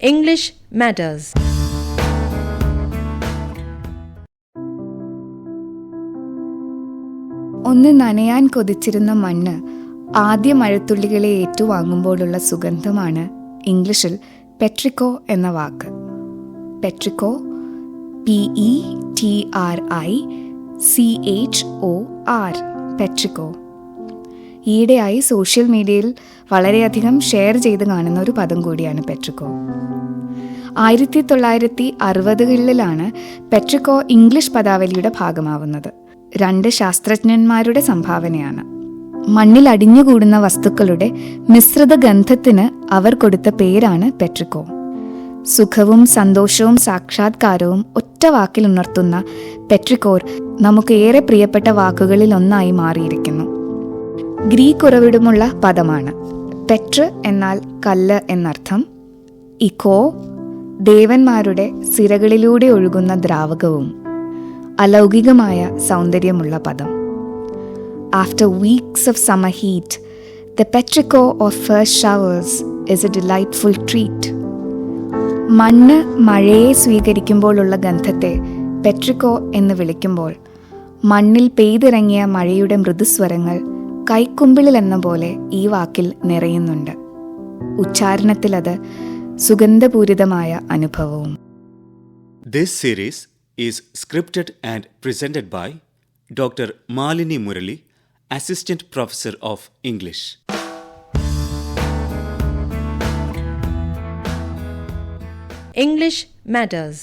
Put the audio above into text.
English Matters. ഒന്ന് നനയാൻ കൊതിച്ചിരുന്ന മണ്ണ് ആദ്യ മഴത്തുള്ളികളെ ഏറ്റുവാങ്ങുമ്പോഴുള്ള സുഗന്ധമാണ് ഇംഗ്ലീഷിൽ പെട്രിക്കോ എന്ന വാക്ക് petrichor P E T R I C H O R petrichor ഈയിടെയായി സോഷ്യൽ മീഡിയയിൽ വളരെയധികം ഷെയർ ചെയ്ത് കാണുന്ന ഒരു പദം കൂടിയാണ് പെട്രിക്കോ. ആയിരത്തി തൊള്ളായിരത്തി അറുപതുകളിലാണ് പെട്രിക്കോ ഇംഗ്ലീഷ് പദാവലിയുടെ ഭാഗമാവുന്നത്. രണ്ട് ശാസ്ത്രജ്ഞന്മാരുടെ സംഭാവനയാണ്. മണ്ണിൽ അടിഞ്ഞുകൂടുന്ന വസ്തുക്കളുടെ മിശ്രിത ഗന്ധത്തിന് അവർ കൊടുത്ത പേരാണ് പെട്രിക്കോ. സുഖവും സന്തോഷവും സാക്ഷാത്കാരവും ഒറ്റ വാക്കിൽ ഉണർത്തുന്ന പെട്രിക്കോർ നമുക്ക് ഏറെ പ്രിയപ്പെട്ട വാക്കുകളിൽ ഒന്നായി മാറിയിരിക്കുന്നു. ഗ്രീക്ക് ഉറവിടമുള്ള പദമാണ്. പെട്ര് എന്നാൽ കല്ല് എന്നർത്ഥം. ഇക്കോ ദേവന്മാരുടെ സിരകളിലൂടെ ഒഴുകുന്ന ദ്രാവകവും അലൗകികമായ സൗന്ദര്യമുള്ള പദം. After weeks of summer heat the petrichor of first showers is a delightful treat മണ്ണ് മഴയെ സ്വീകരിക്കുമ്പോഴുള്ള ഗന്ധത്തെ പെട്രിക്കോ എന്ന് വിളിക്കുമ്പോൾ മണ്ണിൽ പെയ്തിറങ്ങിയ മഴയുടെ മൃദുസ്വരങ്ങൾ കൈക്കുമ്പിളിൽ എന്ന പോലെ ഈ വാക്കിൽ നിറയുന്നുണ്ട് ഉച്ചാരണത്തിൽ അത് സുഗന്ധപൂരിതമായ അനുഭവവും This series is scripted and presented by Dr. Malini Murali, Assistant Professor of English. English Matters.